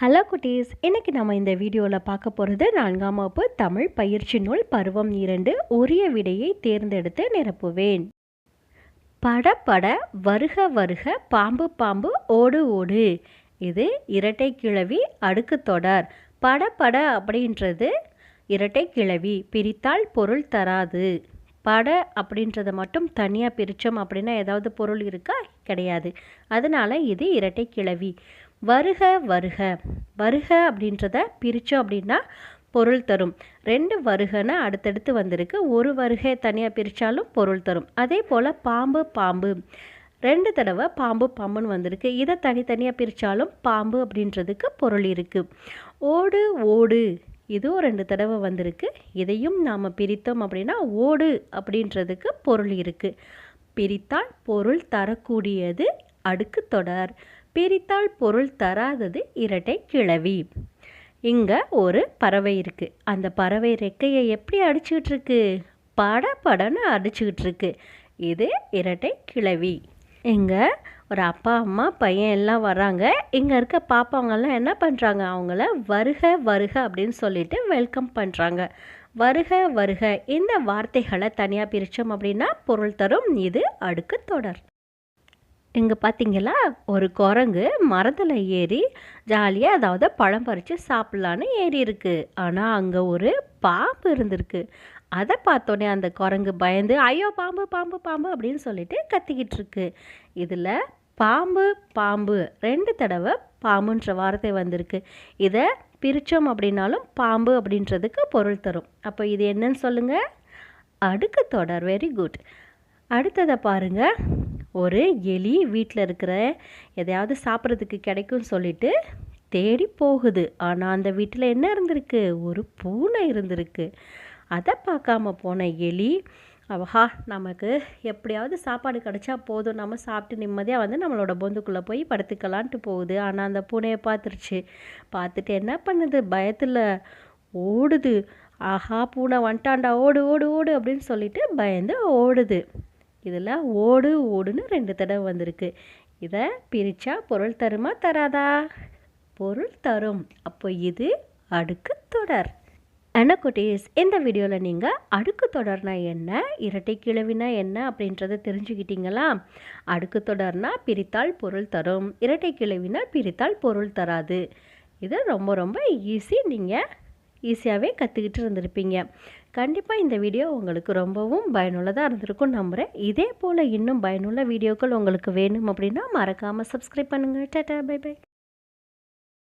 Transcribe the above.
Hello குட்டீஸ் இன்றைக்கி நம்ம இந்த வீடியோவில் பார்க்க போகிறது நான்காம் வகுப்பு தமிழ் பயிற்சி நூல் பருவம் இரண்டு உரிய விடையை தேர்ந்தெடுத்து நிரப்புவேன். பட பட வருக வருக பாம்பு பாம்பு ஓடு ஓடு. இது இரட்டை கிழவி அடுக்கு தொடர். பட பட அப்படின்றது இரட்டை கிழவி பிரித்தால் பொருள் தராது. பட அப்படின்றத மட்டும் தனியாக பிரித்தோம் அப்படின்னா ஏதாவது பொருள் இருக்கா? கிடையாது. அதனால் இது இரட்டை கிழவி. வருக வருக. வருக அப்படின்றத பிரித்தோம் அப்படின்னா பொருள் தரும். ரெண்டு வருகன்னு அடுத்தடுத்து வந்திருக்கு. ஒரு வருகை தனியாக பிரித்தாலும் பொருள் தரும். அதே போல் பாம்பு பாம்பு. ரெண்டு தடவை பாம்பு பாம்புன்னு வந்திருக்கு. இதை தனித்தனியாக பிரித்தாலும் பாம்பு அப்படின்றதுக்கு பொருள் இருக்குது ஓடு ஓடு. இதுவும் ரெண்டு தடவை வந்திருக்கு. இதையும் நாம் பிரித்தோம் அப்படின்னா ஓடு அப்படின்றதுக்கு பொருள் இருக்குது பிரித்தால் பொருள் தரக்கூடியது அடுக்கு தொடர். பிரித்தால் பொருள் தராதது இரட்டை கிளவி இங்கே ஒரு பறவை இருக்குது அந்த பறவை ரெக்கையை எப்படி அடிச்சுக்கிட்டு இருக்கு பட படன்னு அடிச்சுக்கிட்டு இருக்கு இது இரட்டை கிளவி இங்கே ஒரு அப்பா அம்மா பையன் எல்லாம் வராங்க. இங்கே இருக்க பாப்பாங்கெல்லாம் என்ன பண்ணுறாங்க அவங்கள வருக வருக அப்படின்னு சொல்லிட்டு வெல்கம் பண்ணுறாங்க வருக வருக. இந்த வார்த்தைகளை தனியாக பிரித்தோம் அப்படின்னா பொருள் தரும். இது அடுக்கு தொடர். இங்கே பார்த்தீங்களா ஒரு குரங்கு மரத்தில் ஏறி ஜாலியாக அதாவது பழம் பறித்து சாப்பிட்லான்னு ஏறி இருக்குது ஆனால் அங்கே ஒரு பாம்பு இருந்திருக்கு. அதை பார்த்தோன்னே அந்த குரங்கு பயந்து ஐயோ பாம்பு பாம்பு பாம்பு அப்படின்னு சொல்லிட்டு கத்திக்கிட்டு இருக்கு. இதில் பாம்பு பாம்பு ரெண்டு தடவை பாம்புன்ற வார்த்தை வந்திருக்கு. இதை பிரித்தோம் அப்படின்னாலும் பாம்பு அப்படின்றதுக்கு பொருள் தரும். அப்போ இது என்னன்னு சொல்லுங்கள் அடுக்கு தொடர். வெரி குட் அடுத்ததை பாருங்கள் ஒரு எலி வீட்டில் இருக்கிற எதையாவது சாப்பிட்றதுக்கு கிடைக்கும்னு சொல்லிட்டு தேடி போகுது. ஆனால் அந்த வீட்டில் என்ன இருந்திருக்கு? ஒரு பூனை இருந்திருக்கு. அதை பார்க்காம போன எலி அவஹா நமக்கு எப்படியாவது சாப்பாடு கிடைச்சா போதும். நம்ம சாப்பிட்டு நிம்மதியாக வந்து நம்மளோட பொந்துக்குள்ளே போய் படுத்துக்கலான்ட்டு போகுது. ஆனால் அந்த பூனையை பார்த்துருச்சு. பார்த்துட்டு என்ன பண்ணுது? பயத்தில் ஓடுது. ஆஹா பூனை வந்துட்டாண்டா ஓடு ஓடு ஓடு அப்படின்னு சொல்லிட்டு பயந்து ஓடுது. இதில் ஓடு ஓடுன்னு ரெண்டு தடவை வந்திருக்கு. இதை பிரித்தா பொருள் தருமா தராதா? பொருள் தரும். அப்போ இது அடுக்கு தொடர். அனக்குட்டீஸ் இந்த வீடியோவில் நீங்கள் அடுக்கு தொடர்னா என்ன இரட்டை கிழவினா என்ன அப்படின்றத தெரிஞ்சுக்கிட்டீங்களா? அடுக்கு தொடர்னா பிரித்தால் பொருள் தரும். இரட்டை கிழவினா பிரித்தால் பொருள் தராது. இது ரொம்ப ரொம்ப ஈஸி. நீங்கள் ஈஸியாகவே கற்றுக்கிட்டு இருந்திருப்பீங்க. கண்டிப்பாக இந்த வீடியோ உங்களுக்கு ரொம்பவும் பயனுள்ளதாக இருந்திருக்கும் நம்புகிறேன் இதே போல் இன்னும் பயனுள்ள வீடியோக்கள் உங்களுக்கு வேணும் அப்படின்னா மறக்காமல் சப்ஸ்கிரைப் பண்ணுங்கள் டாட்டா பை பை.